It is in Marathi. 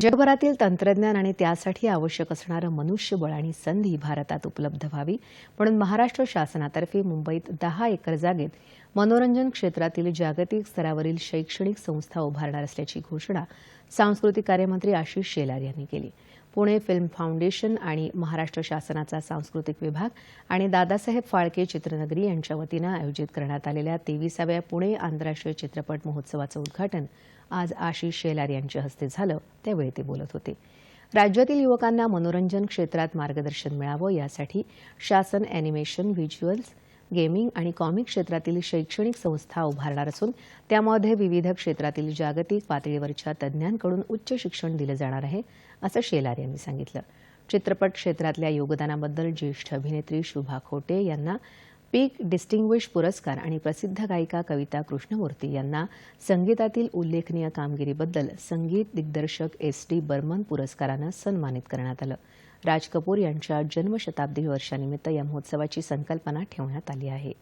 जगभरातील तंत्रज्ञान आणि त्यासाठी आवश्यक असणारं मनुष्यबळ आणि संधी भारतात उपलब्ध व्हावी म्हणून महाराष्ट्र शासनातर्फे मुंबईत दहा एकर जागेत मनोरंजन क्षेत्रातील जागतिक स्तरावरील शैक्षणिक संस्था उभारणार असल्याची घोषणा सांस्कृतिक कार्यमंत्री आशिष शेलार यांनी केली. पुणे फिल्म फाउंडेशन आणि महाराष्ट्र शासनाचा सांस्कृतिक विभाग आणि दादासाहेब फाळके चित्रनगरी यांच्या वतीनं आयोजित करण्यात आलेल्या तेविसाव्या पुणे आंतरराष्ट्रीय चित्रपट महोत्सवाचं उद्घाटन आज आशिष शेलार यांच्या हस्ते झालं. त्यावेळी ते बोलत होते. राज्यातील युवकांना मनोरंजन क्षेत्रात मार्गदर्शन मिळावं यासाठी शासन अॅनिमेशन व्हिज्युअल्स गेमिंग आणि कॉमिक क्षेत्रातील शैक्षणिक संस्था उभारणार असून त्यामध्ये विविध क्षेत्रातील जागतिक पातळीवरच्या तज्ज्ञांकडून उच्च शिक्षण दिलं जाणार आहे असं शेलार यांनी सांगितलं. चित्रपट क्षेत्रातल्या योगदानाबद्दल ज्येष्ठ अभिनेत्री शुभा खोटे यांना पीक डिस्टिंग्विश पुरस्कार आणि प्रसिद्ध गायिका कविता कृष्णमूर्ती यांना संगीतातील उल्लेखनीय कामगिरीबद्दल संगीत दिग्दर्शक एस डी बर्मन पुरस्कारानं सन्मानित करण्यात आलं. राज कपूर यांच्या जन्मशताब्दी वर्षानिमित्त या महोत्सवाची संकल्पना ठेवण्यात आली आहे.